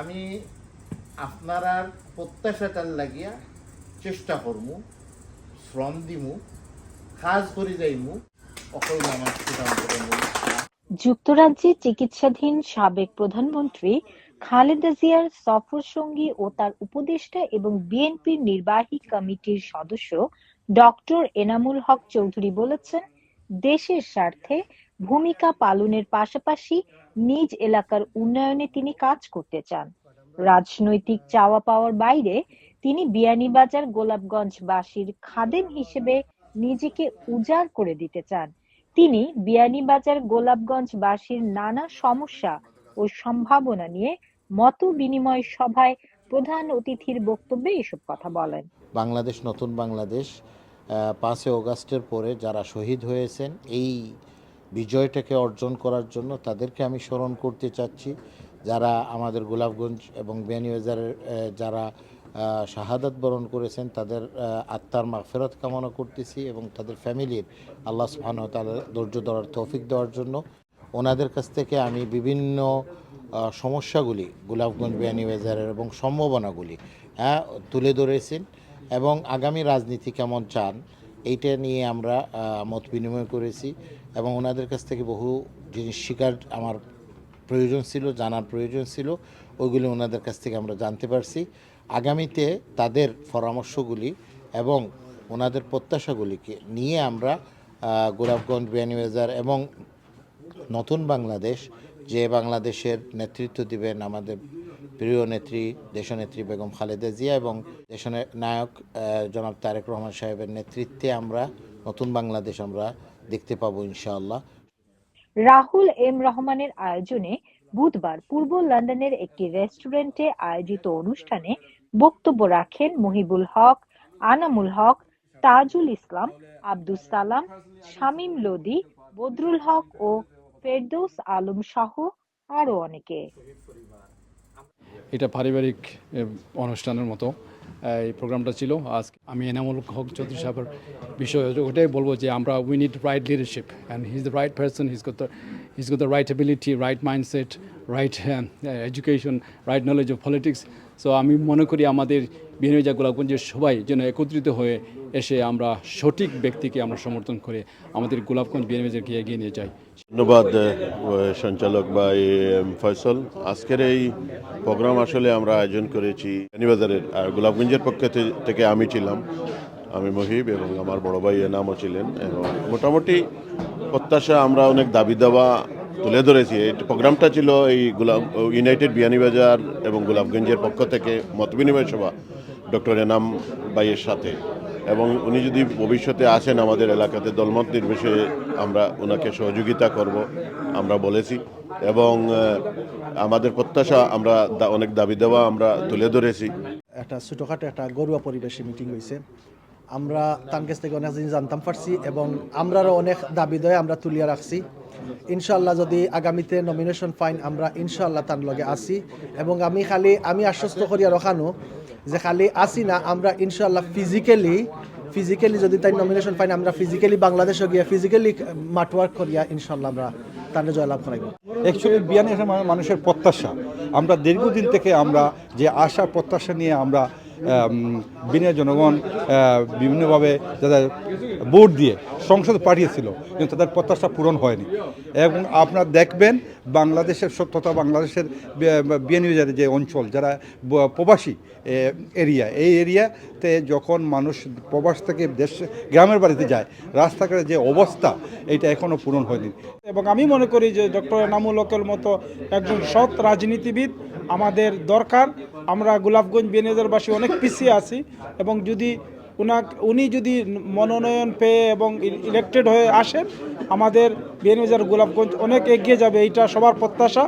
আমি আপনারার প্রত্যাশাটার লাগিয়া চেষ্টা করমু, শ্রম দিমু, কাজ করে যাইমু, অকল যুক্তরাজ্যে চিকিৎসাধীন সাবেক প্রধানমন্ত্রী খালেদা জিয়ার সফর সঙ্গী ও তার উপদেষ্টা এবং বিএনপির নির্বাহী কমিটির সদস্য ডক্টর এনামুল হক চৌধুরী বলেছেন, দেশের স্বার্থে ভূমিকা পালনের পাশাপাশি নিজ এলাকার উন্নয়নে তিনি কাজ করতে চান। রাজনৈতিক চাওয়া পাওয়ার বাইরে তিনি বিয়ানীবাজার গোলাপগঞ্জবাসীর খাদেম হিসেবে নিজেকে উজাড় করে দিতে চান। তিনি বিয়ানীবাজার গোলাপগঞ্জবাসীর নানা সমস্যা ও সম্ভাবনা নিয়ে মত বিনিময় সভায় প্রধান অতিথির বক্তব্যে এসব কথা বলেন। বাংলাদেশ, নতুন বাংলাদেশ পাঁচই অগাস্টের পরে যারা শহীদ হয়েছেন, এই বিজয়টাকে অর্জন করার জন্য তাদেরকে আমি স্মরণ করতে চাচ্ছি। যারা আমাদের গোলাপগঞ্জ এবং বেনিবাজারের আহ, যারা শাহাদাত বরণ করেছেন তাদের আত্মার মাগফেরত কামনা করতেছি এবং তাদের ফ্যামিলির আল্লাহ ওয়া তাআলা ধৈর্য ধরার তৌফিক দেওয়ার জন্য। ওনাদের কাছ থেকে আমি বিভিন্ন সমস্যাগুলি গোলাপগঞ্জ বিয়ানীবাজারের এবং সম্ভাবনাগুলি হ্যাঁ তুলে ধরেছেন এবং আগামী রাজনীতি কেমন চান এইটা নিয়ে আমরা মত বিনিময় করেছি এবং ওনাদের কাছ থেকে বহু জিনিস শিকার আমার প্রয়োজন ছিল, জানার প্রয়োজন ছিল, ওইগুলি ওনাদের কাছ থেকে আমরা জানতে পারছি। আগামীতে তাদের পরামর্শগুলি এবং ওনাদের প্রত্যাশাগুলিকে নিয়ে আমরা গোলাপগঞ্জ বিয়ানীবাজার এবং নতুন বাংলাদেশ যে বাংলাদেশের নেতৃত্ব দিবেন আমাদের প্রিয় নেত্রী, দেশনেত্রী বেগম খালেদা জিয়া এবং দেশনের নায়ক জনাব তারেক রহমান সাহেবের নেতৃত্বে আমরা নতুন বাংলাদেশ আমরা দেখতে পাবো ইনশাআল্লাহ। রাহুল এম রহমানের আয়োজনে বুধবার পূর্ব লন্ডনের একটি রেস্টুরেন্টে আয়োজিত অনুষ্ঠানে বক্তব্য রাখেন মহিবুল হক, আনামুল হক, তাজুল ইসলাম, আব্দুস সালাম, শামীম লোদি, বদরুল হক ও ফেরদৌস আলম সহ আরও অনেকে। এটা পারিবারিক অনুষ্ঠানের মতো। এই প্রোগ্রামটা ছিল। আজ আমি এনামুল হক চৌধুরী সাহেবের বিষয়ে ওটাই বলব যে আমরা we need right leadership and his the right person his got his got right ability right mindset right education right knowledge of politics so আমি মনে করি আমাদের বিনয়জা গোলাপগঞ্জের সবাই যেন একত্রিত হয়ে এসে আমরা সঠিক ব্যক্তিকে আমরা সমর্থন করে আমাদের গোলাপগঞ্জ বিএনএজারকে এগিয়ে নিয়ে যাই। ধন্যবাদ সঞ্চালক এম, ফয়সল। আজকের এই প্রোগ্রাম আসলে আমরা আয়োজন করেছি বেনিবাজারের আর গোলাপগঞ্জের পক্ষ থেকে আমি ছিলাম, আমি মহিব এবং আমার বড় ভাই নামও ছিলেন। এবং মোটামুটি প্রত্যাশা আমরা অনেক দাবি দাবা তুলে ধরেছি। এই প্রোগ্রামটা ছিল এই গোলাপ ইউনাইটেড বিয়ানীবাজার এবং গোলাপগঞ্জের পক্ষ থেকে মত বিনিময় সভা, ডক্টর এনাম ভাইয়ের সাথে। এবং উনি যদি ভবিষ্যতে আসেন আমাদের এলাকাতে, দলমত নির্বিশেষে আমরা ওনাকে সহযোগিতা করব, আমরা বলেছি। এবং আমাদের প্রত্যাশা, আমরা অনেক দাবি দেওয়া আমরা তুলে ধরেছি। একটা ছোটোখাটো একটা গরুয়া পরিবেশে মিটিং হয়েছে আমরা তার কাছ থেকে অনেক জিনিস জানতাম পারছি এবং আমরারও অনেক দাবি দয়ে আমরা তুলিয়া রাখছি। ইনশাল্লাহ যদি আগামীতে নমিনেশন ফাইন আমরা ইনশাল্লাহ তার লগে আসি এবং আমি খালি, আমি আশ্বস্ত করিয়া রখানো যে খালি আসি না, আমরা ইনশাল্লাহ ফিজিক্যালি ফিজিক্যালি যদি তাই নমিনেশন পাই আমরা ফিজিক্যালি বাংলাদেশে গিয়ে ফিজিক্যালি মাঠওয়ার্ক করিয়া ইনশাল্লাহ আমরা তাহলে জয়লাভ করাইব। অ্যাকচুয়ালি বিয়ানি মানে মানুষের প্রত্যাশা। আমরা দীর্ঘদিন থেকে আমরা যে আশা, প্রত্যাশা নিয়ে আমরা বিনয় জনগণ বিভিন্নভাবে যাদের ভোট দিয়ে সংসদ পাঠিয়েছিল, কিন্তু তাদের প্রত্যাশা পূরণ হয়নি। এবং আপনারা দেখবেন বাংলাদেশের তথা বাংলাদেশের বিয়ানীবাজারের যে অঞ্চল, যারা প্রবাসী এরিয়া, এই এরিয়াতে যখন মানুষ প্রবাস থেকে দেশ, গ্রামের বাড়িতে যায় রাস্তাঘাটের যে অবস্থা, এটা এখনও পূরণ হয়নি। এবং আমি মনে করি যে ডক্টর এনামুল হকের মতো একজন সৎ রাজনীতিবিদ আমাদের দরকার। আমরা গোলাপগঞ্জ বেনেজারবাসী অনেক পিছিয়ে আছি এবং যদি উনা উনি যদি মনোনয়ন পেয়ে এবং ইলেক্টেড হয়ে আসেন, আমাদের বেনেজার গোলাপগঞ্জ অনেক এগিয়ে যাবে, এইটা সবার প্রত্যাশা।